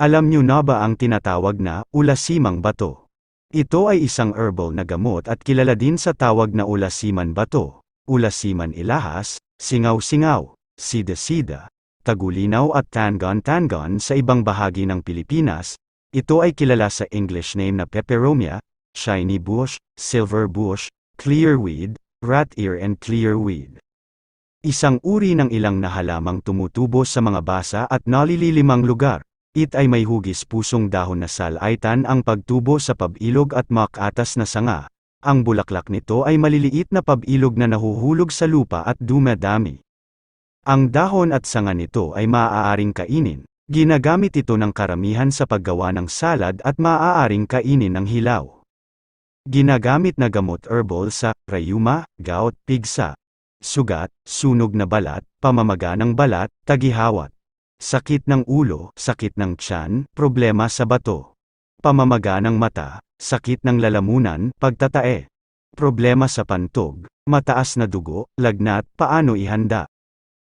Alam niyo na ba ang tinatawag na ulasimang bato? Ito ay isang herbal na gamot at kilala din sa tawag na ulasiman bato, ulasiman ilahas, singaw-singaw, sida-sida, tagulinaw at tangon-tangon sa ibang bahagi ng Pilipinas. Ito ay kilala sa English name na peperomia, shiny bush, silver bush, clearweed, rat ear and clearweed. Isang uri ng ilang na halamang tumutubo sa mga basa at nalililimang lugar. It ay may hugis pusong dahon na salaitan ang pagtubo sa pabilog at makatas na sanga. Ang bulaklak nito ay maliliit na pabilog na nahuhulog sa lupa at dumadami. Ang dahon at sanga nito ay maaaring kainin. Ginagamit ito ng karamihan sa paggawa ng salad at maaaring kainin ng hilaw. Ginagamit na gamot herbal sa rayuma, gout, pigsa, sugat, sunog na balat, pamamaga ng balat, tagihawat. Sakit ng ulo, sakit ng tiyan, problema sa bato. Pamamaga ng mata, sakit ng lalamunan, pagtatae. Problema sa pantog, mataas na dugo, lagnat, paano ihanda.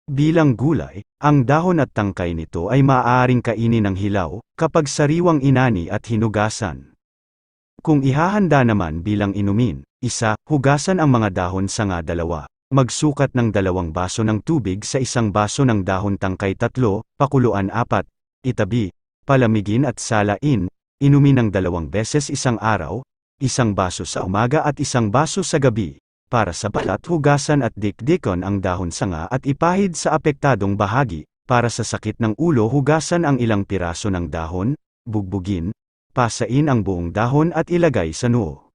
Bilang gulay, ang dahon at tangkay nito ay maaaring kainin ng hilaw, kapag sariwang inani at hinugasan. Kung ihahanda naman bilang inumin, isa, hugasan ang mga dahon sa nga dalawa. Magsukat ng dalawang baso ng tubig sa isang baso ng dahon tangkay tatlo, pakuluan apat, itabi, palamigin at salain, inumin ng dalawang beses isang araw, isang baso sa umaga at isang baso sa gabi. Para sa balat hugasan at dikdikon ang dahon sanga at ipahid sa apektadong bahagi. Para sa sakit ng ulo hugasan ang ilang piraso ng dahon, bugbugin, pasain ang buong dahon at ilagay sa noo.